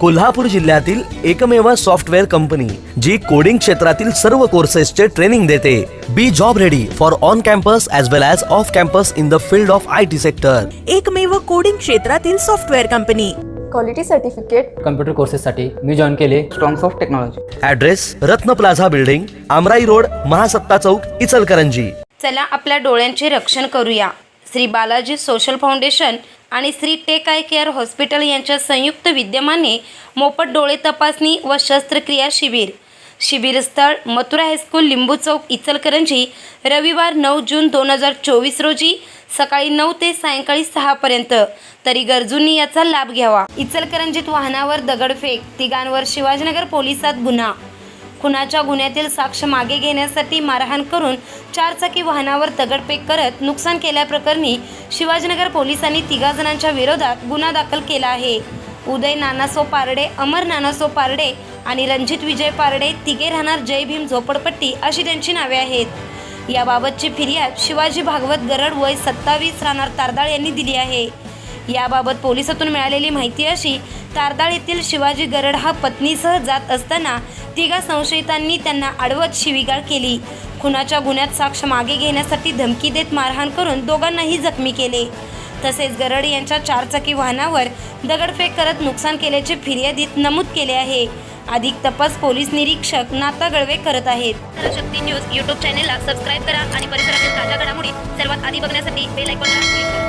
कोल्हापूर जिल्ह्यातील एकमेव software company जी coding क्षेत्रातील सर्व कोर्सेसचे ट्रेनिंग देते. Be job ready for on campus as well as off campus in the field of I T sector एकमेव coding क्षेत्रातील software company. Quality certificate computer कोर्सेससाठी मी join केले. Strongs of technology address Ratna plaza building Amrai road Mahasatta Chowk Ichalkaranji. चला आपल्या डोळ्यांचे रक्षण करूया. Shri Balaji social foundation आणि Shri tech eye care hospital यांच्या संयुक्त विद्यमाने मोफत डोळे तपासणी व शस्त्रक्रिया शिबिर. शिबिरस्थळ मथुरा हायस्कूल लिंबू चौक इचलकरंजी रविवार नऊ जून दोन हजार चोवीस रोजी सकाळी नऊ ते सायंकाळी सहापर्यंत तरी गरजूंनी याचा लाभ घ्यावा. इचलकरंजीत वाहनावर दगडफेक तिघांवर शिवाजीनगर पोलिसात गुन्हा. खुनाच्या गुन्ह्यातील साक्ष मागे घेण्यासाठी मारहाण करून चारचाकी वाहनावर दगडफेक करत नुकसान केल्याप्रकरणी शिवाजीनगर पोलिसांनी तिघा जणांच्या विरोधात गुन्हा दाखल केला आहे. उदय नानासो पारडे अमर नानासो पारडे आणि रणजित विजय पारडे तिघे राहणार जय भीम झोपडपट्टी अशी त्यांची नावे आहेत. याबाबतची फिर्याद शिवाजी भागवत गरड वय सत्तावीस राहणार तारदाळ यांनी दिली आहे. याबाबत पोलिसातून मिळालेली माहिती अशी तारदाळ येथील शिवाजी गरड हा पत्नीसह जात असताना तिघा संशयितांनी त्यांना आडवत शिवीगाळ केली. खुनाच्या गुन्ह्यात साक्ष मागे घेण्यासाठी धमकी देत मारहाण करून दोघांनाही जखमी केले. तसेच गरड यांच्या चारचाकी वाहनावर दगडफेक करत नुकसान केल्याचे फिर्यादीत नमूद केले आहे. अधिक तपास पोलीस निरीक्षक नाता गळवे करत आहेत. शक्ती न्यूज यूट्यूब चॅनेलला सबस्क्राईब करा आणि परिसरातील ताज्या घडामोडी सर्वात आधी बघण्यासाठी बेल आयकॉन